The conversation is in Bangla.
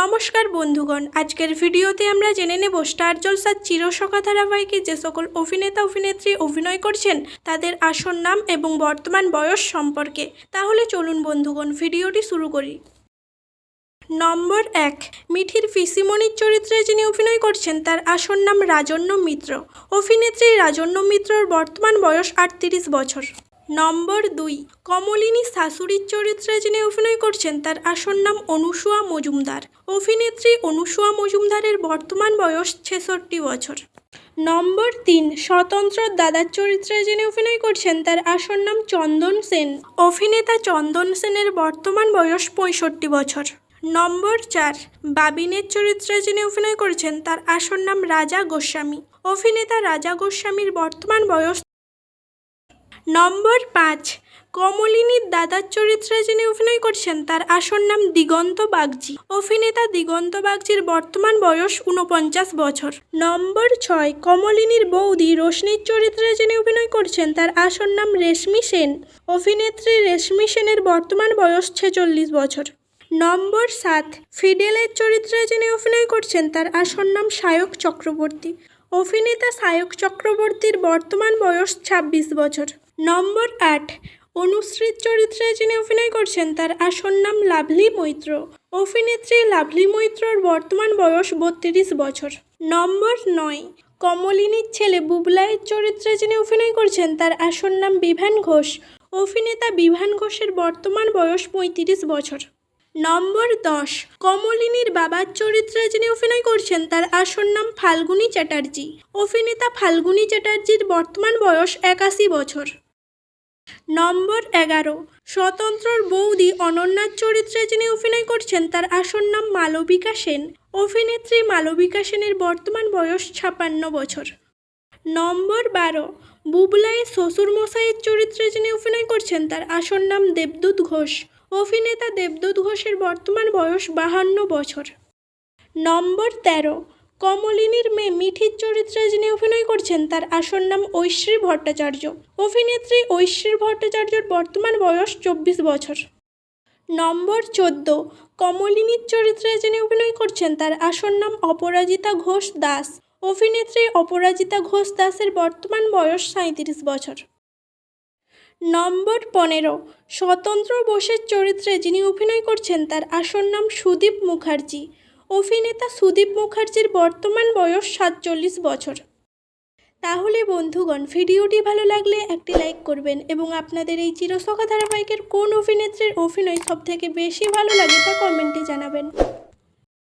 নমস্কার বন্ধুগণ, আজকের ভিডিওতে আমরা জেনে নেব স্টার জলসার চিরসখা ধারাবাহিকে যে সকল অভিনেতা, অভিনেত্রী অভিনয় করছেন, তাদের আসল নাম এবং বর্তমান বয়স সম্পর্কে। তাহলে চলুন বন্ধুগণ, ভিডিওটি শুরু করি। নম্বর এক, মিঠির পিসিমণির চরিত্রে যিনি অভিনয় করছেন, তার আসল নাম রাজন্য মিত্র। অভিনেত্রী রাজন্য মিত্রর বর্তমান বয়স আটত্রিশ বছর। নম্বর দুই, কমলিনী শাশুড়ির চরিত্রে যিনি অভিনয় করছেন, তার আসল নাম অনুসুয়া মজুমদার। অভিনেত্রী অনুসুয়া মজুমদারের বর্তমান বয়স ছেষট্টি বছর। নম্বর তিন, স্বতন্ত্র দাদার চরিত্রে যিনি অভিনয় করছেন, তার আসল নাম চন্দন সেন। অভিনেতা চন্দন সেনের বর্তমান বয়স পঁয়ষট্টি বছর। নম্বর চার, বাবিনের চরিত্রে যিনি অভিনয় করেছেন, তার আসল নাম রাজা গোস্বামী। অভিনেতা রাজা গোস্বামীর বর্তমান বয়স নম্বর পাঁচ, কমলিনীর দাদার চরিত্রে যিনি অভিনয় করছেন, তার আসল নাম দিগন্ত বাগজি অভিনেতা দিগন্ত বাগজির বর্তমান বয়স উনপঞ্চাশ বছর। নম্বর ছয়, কমলিনীর বৌদি রোশনির চরিত্রে যিনি অভিনয় করছেন, তার আসল নাম রেশমি সেন। অভিনেত্রী রেশমি সেনের বর্তমান বয়স ছেচল্লিশ বছর। নম্বর সাত, ফিডেলের চরিত্রে যিনি অভিনয় করছেন, তার আসল নাম সায়ক চক্রবর্তী। অভিনেতা সায়ক চক্রবর্তীর বর্তমান বয়স ছাব্বিশ বছর। নম্বর আট অনুশ্রীর চরিত্রে যিনি অভিনয় করছেন, তার আসল নাম লাভলি মৈত্র। অভিনেত্রী লাভলি মৈত্রর বর্তমান বয়স বত্রিশ বছর। নম্বর নয়, কমলিনীর ছেলে বুবলাইয়ের চরিত্রে যিনি অভিনয় করছেন, তার আসল নাম বিভান ঘোষ। অভিনেতা বিভান ঘোষের বর্তমান বয়স পঁয়ত্রিশ বছর। নম্বর দশ, কমলিনীর বাবার চরিত্রে যিনি অভিনয় করছেন, তার আসল নাম ফাল্গুনী চ্যাটার্জি। অভিনেতা ফাল্গুনী চ্যাটার্জির বর্তমান বয়স একাশি বছর। নম্বর এগারো। স্বতন্ত্রর বৌদি অনন্যার চরিত্রে যিনি অভিনয় করছেন, তার আসল নাম মালবিকা সেন। অভিনেত্রী মালবিকা সেনের বর্তমান বয়স ছাপান্ন বছর। নম্বর বারো। বুবলাইয়ের শ্বশুরমশাইয়ের চরিত্রে যিনি অভিনয় করছেন, তার আসল নাম দেবদূত ঘোষ। অভিনেতা দেবদূত ঘোষের বর্তমান বয়স বাহান্ন বছর। নম্বর তেরো। কমলিনীর মেয়ে মিঠির চরিত্রে যিনি অভিনয় করছেন, তার আসল নাম ঐশ্রী ভট্টাচার্য। অভিনেত্রী ঐশ্রী ভট্টাচার্যর বর্তমান বয়স চব্বিশ বছর। নম্বর চোদ্দ, কমলিনীর চরিত্রে যিনি অভিনয় করছেন, তার আসল নাম অপরাজিতা ঘোষ দাস। অভিনেত্রী অপরাজিতা ঘোষ দাসের বর্তমান বয়স সাঁত্রিশ বছর। নম্বর পনেরো, স্বতন্ত্র বোসের চরিত্রে যিনি অভিনয় করছেন, তার আসল নাম সুদীপ মুখার্জি। অভিনেতা সুদীপ মুখার্জির বর্তমান বয়স সাতচল্লিশ বছর। তাহলে বন্ধুগণ, ভিডিওটি ভালো লাগলে একটি লাইক করবেন এবং আপনাদের এই চিরসখা ধারাবাহিকের কোন অভিনেত্রীর অভিনয় সবথেকে বেশি ভালো লাগে তা কমেন্টে জানাবেন।